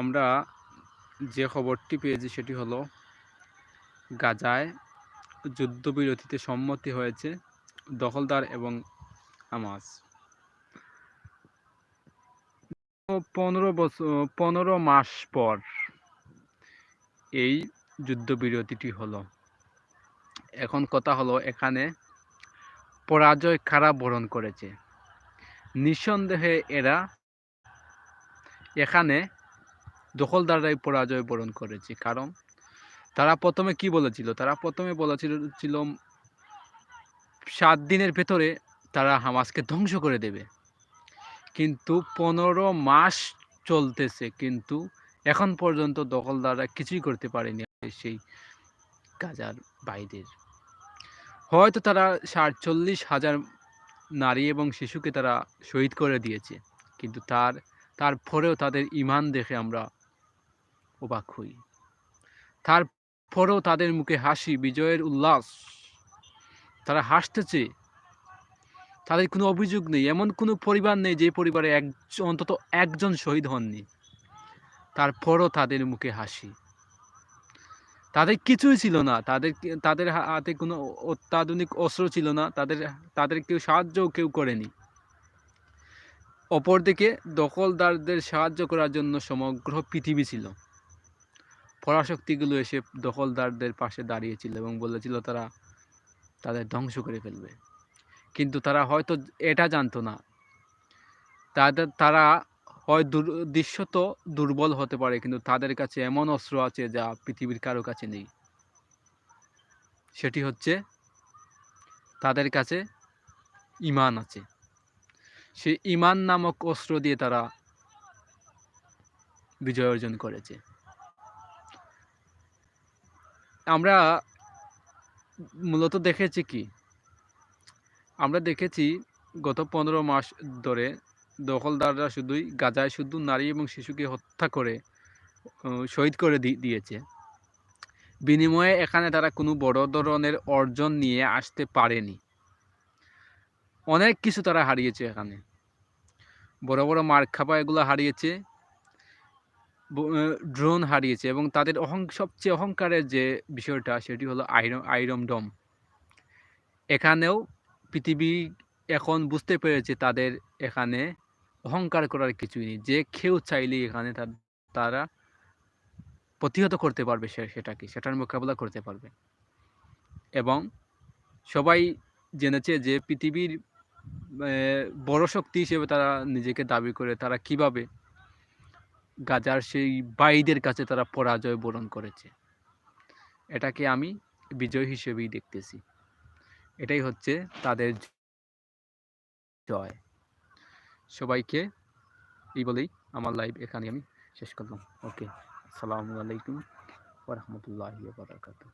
আমরা যে খবরটি পেয়েছি সেটি হলো, গাজায় যুদ্ধবিরতিতে সম্মতি হয়েছে দখলদার এবং আমাজ পনেরো বছর পনেরো মাস পর এই যুদ্ধবিরতিটি হলো। এখন কথা হলো, এখানে পরাজয় কারা বরণ করেছে? নিঃসন্দেহে এরা এখানে দখলদাররাই পরাজয় বরণ করেছে। কারণ তারা প্রথমে কি বলেছিল? তারা প্রথমে বলেছিল ছিল সাত দিনের ভেতরে তারা হামাসকে ধ্বংস করে দেবে। কিন্তু পনেরো মাস চলতেছে, কিন্তু এখন পর্যন্ত দখলদাররা কিছুই করতে পারেনি সেই গাজার বাইরের হয়তো তারা সাতচল্লিশ হাজার নারী এবং শিশুকে তারা শহীদ করে দিয়েছে, কিন্তু তার তারপরেও তাদের ইমান দেখে আমরা অবাক হই। তারপরেও তাদের মুখে হাসি, বিজয়ের উল্লাস। তারা হাসতেছে। তাদের কোনো অভিযোগ নেই, এমন কোনো পরিবার নেই যে পরিবারে এক, অন্তত একজন শহীদ হননি। তারপরও তাদের মুখে হাসি। তাদের কিছুই ছিল না। তাদের তাদের হাতে কোনো অত্যাধুনিক অস্ত্র ছিল না। তাদের তাদের কেউ সাহায্য কেউ করেনি। অপরদিকে দখলদারদের সাহায্য করার জন্য সমগ্র পৃথিবী ছিল। পরাশক্তিগুলো এসে দখলদারদের পাশে দাঁড়িয়েছিল এবং বলেছিল তারা তাদের ধ্বংস করে ফেলবে। কিন্তু তারা হয়তো এটা জানতো না। তাদের, তারা হয় দৃশ্যত দুর্বল হতে পারে, কিন্তু তাদের কাছে এমন অস্ত্র আছে যা পৃথিবীর কারও কাছে নেই। সেটি হচ্ছে তাদের কাছে ইমান আছে। সে ইমান নামক অস্ত্র দিয়ে তারা বিজয় অর্জন করেছে। আমরা মূলত দেখেছি কি? আমরা দেখেছি গত পনেরো মাস ধরে দখলদাররা শুধুই গাজায় শুধু নারী এবং শিশুকে হত্যা করে শহীদ করে দিয়েছে। বিনিময়ে এখানে তারা কোনো বড় ধরনের অর্জন নিয়ে আসতে পারেনি। অনেক কিছু তারা হারিয়েছে এখানে। বড় বড় মার্খাপা এগুলো হারিয়েছে। ড্রোন হারিয়েছে এবং তাদের অহং, সবচেয়ে অহংকারের যে বিষয়টা সেটি হলো আইরম ডম। এখানেও পৃথিবী এখন বুঝতে পেরেছে তাদের এখানে অহংকার করার কিছুই নেই। যে কেউ চাইলেই এখানে তারা প্রতিহত করতে পারবে সে, সেটাকে, সেটার মোকাবেলা করতে পারবে। এবং সবাই জেনেছে যে পৃথিবীর বড় শক্তি হিসেবে তারা নিজেকে দাবি করে তারা কীভাবে গাজার সেই বাইদের কাছে তারা পরাজয় বরণ করেছে। এটাকে আমি বিজয় হিসেবেই দেখতেছি। এটাই হচ্ছে তাদের জয়। সবাইকে এই বলেই আমার লাইভ এখানে আমি শেষ করলাম। ওকে আসসালামু আলাইকুম ওরহমতুল্লাহ বারাকাতু